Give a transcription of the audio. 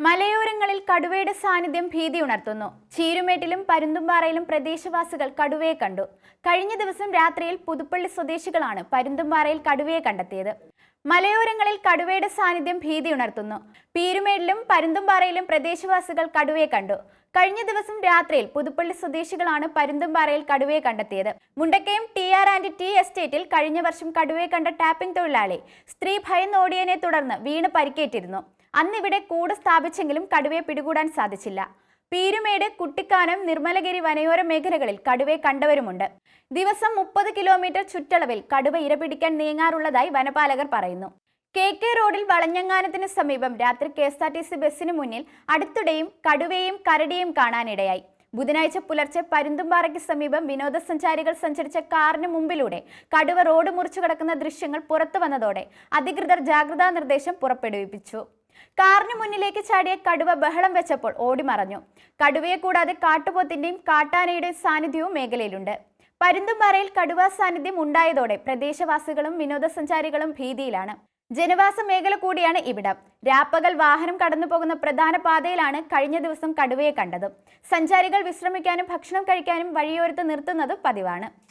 മലയോരങ്ങളിൽ കടുവയുടെ സാന്നിധ്യം ഭീതി ഉണർത്തുന്നു. ചീരുമേട്ടിലും പരുന്തുംപാറയിലും പ്രദേശവാസികൾ കടുവയെ കണ്ടു. കഴിഞ്ഞ ദിവസം രാത്രിയിൽ പുതുപ്പള്ളി സ്വദേശികളാണ് പരുന്തുംപാറയിൽ കടുവയെ കണ്ടെത്തിയത്. മലയോരങ്ങളിൽ കടുവയുടെ സാന്നിധ്യം ഭീതി ഉണർത്തുന്നു. പീരുമേടിലും പരുന്തുംപാറയിലും പ്രദേശവാസികൾ കടുവയെ കണ്ടു. കഴിഞ്ഞ ദിവസം രാത്രിയിൽ പുതുപ്പള്ളി സ്വദേശികളാണ് പരുന്തുംപാറയിൽ കടുവയെ കണ്ടെത്തിയത്. Mundakkayam T R and T എസ്റ്റേറ്റിൽ കഴിഞ്ഞ വർഷം കടുവയെ കണ്ട ടാപ്പിംഗ് തൊഴിലാളി സ്ത്രീ ഭയന്നോടിയനെ തുടർന്ന് വീണ് പരിക്കേറ്റിരുന്നു. അന്നിവിടെ കൂട് സ്ഥാപിച്ചെങ്കിലും കടുവയെ പിടികൂടാൻ സാധിച്ചില്ല. പീരുമേട് കുട്ടിക്കാനം നിർമ്മലഗിരി വനയോര മേഖലകളിൽ കടുവയെ കണ്ടവരുമുണ്ട്. ദിവസം മുപ്പത് കിലോമീറ്റർ ചുറ്റളവിൽ കടുവ ഇരപിടിക്കാൻ നീങ്ങാറുള്ളതായി വനപാലകർ പറയുന്നു. കെ കെ റോഡിൽ വളഞ്ഞങ്ങാനത്തിന് സമീപം രാത്രി K S R T C ബസ്സിന് മുന്നിൽ അടുത്തിടെയും കടുവയും കരടിയും കാണാനിടയായി. ബുധനാഴ്ച പുലർച്ചെ പരുന്തുംപാറയ്ക്ക് സമീപം വിനോദസഞ്ചാരികൾ സഞ്ചരിച്ച കാറിന് മുമ്പിലൂടെ കടുവ റോഡ് മുറിച്ചു കിടക്കുന്ന ദൃശ്യങ്ങൾ പുറത്തു വന്നതോടെ അധികൃതർ ജാഗ്രതാ നിർദ്ദേശം പുറപ്പെടുവിപ്പിച്ചു. കാറിന് മുന്നിലേക്ക് ചാടിയ കടുവ ബഹളം വെച്ചപ്പോൾ ഓടിമറഞ്ഞു. കടുവയെ കൂടാതെ കാട്ടുപോത്തിന്റെയും കാട്ടാനയുടെയും സാന്നിധ്യവും മേഖലയിലുണ്ട്. പരുന്തുംപാറയിൽ കടുവ സാന്നിധ്യം ഉണ്ടായതോടെ പ്രദേശവാസികളും വിനോദസഞ്ചാരികളും ഭീതിയിലാണ്. ജനവാസ മേഖല കൂടിയാണ് ഇവിടം. രാപ്പകൽ വാഹനം കടന്നു പോകുന്ന പ്രധാന പാതയിലാണ് കഴിഞ്ഞ ദിവസം കടുവയെ കണ്ടത്. സഞ്ചാരികൾ വിശ്രമിക്കാനും ഭക്ഷണം കഴിക്കാനും വഴിയോരത്ത് നിർത്തുന്നത് പതിവാണ്.